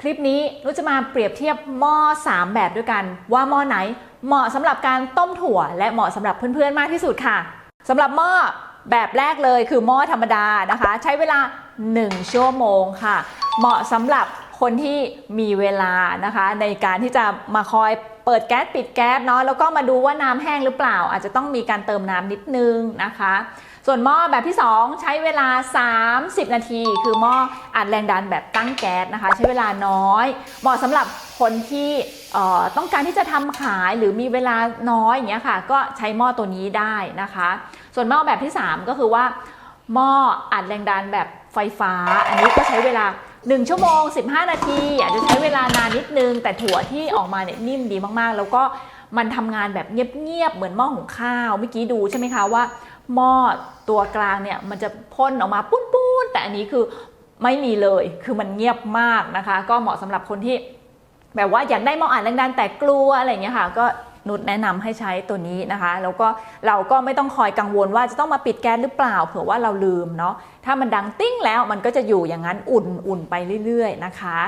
คลิปนี้นุจะมาเปรียบเทียบหม้อ 3 แบบด้วยกันว่าหม้อไหนเหมาะสำหรับการต้มถั่ว และเหมาะสำหรับเพื่อนๆมากที่สุดค่ะสำหรับหม้อแบบแรกเลยคือหม้อธรรมดานะคะ ใช้เวลา 1 ชั่วโมงค่ะ เหมาะสำหรับคนที่มีเวลานะคะ ในการที่จะมาคอยเปิดแก๊สปิดแก๊สเนาะแล้วก็มาดูว่าน้ำแห้งหรือเปล่า อาจจะต้องมีการเติมน้ำนิดนึงนะคะ ส่วนหม้อแบบที่ 2 ใช้เวลา 30 นาที คือหม้ออัดแรงดันแบบตั้งแก๊สนะคะ ใช้เวลาน้อย เหมาะสำหรับคนที่ต้องการที่จะทำขายหรือมีเวลาน้อยอย่างเงี้ยค่ะ ก็ใช้หม้อตัวนี้ได้นะคะ ส่วนหม้อแบบที่ 3 ก็คือว่าหม้ออัดแรงดันแบบไฟฟ้า อันนี้ก็ใช้เวลา 1 ชั่วโมง 15 นาที อาจจะใช้เวลานานนิดนึง แต่ถั่วที่ออกมาเนี่ยนิ่มดีมากๆ แล้วก็ มันทำงานแบบเงียบๆเหมือนหม้อหุงข้าวเมื่อกี้ดูใช่ไหมคะว่า หม้อตัวกลางเนี่ยมันจะพ่นออกมาปุ้นๆแต่อันนี้คือไม่มีเลยคือมันเงียบมากนะคะ ก็เหมาะสำหรับคนที่ แบบว่าอยากได้หม้ออ่านแรงดันแต่กลัวอะไรอย่างเงี้ยค่ะ ก็นุชแนะนำให้ใช้ตัวนี้นะคะ แล้วก็เราก็ไม่ต้องคอยกังวลว่าจะต้องมาปิดแก๊สหรือเปล่า เผื่อว่าเราลืมเนาะถ้ามันดังติ้งแล้วมันก็จะอยู่อย่างนั้นอุ่นๆไปเรื่อย ๆ นะคะ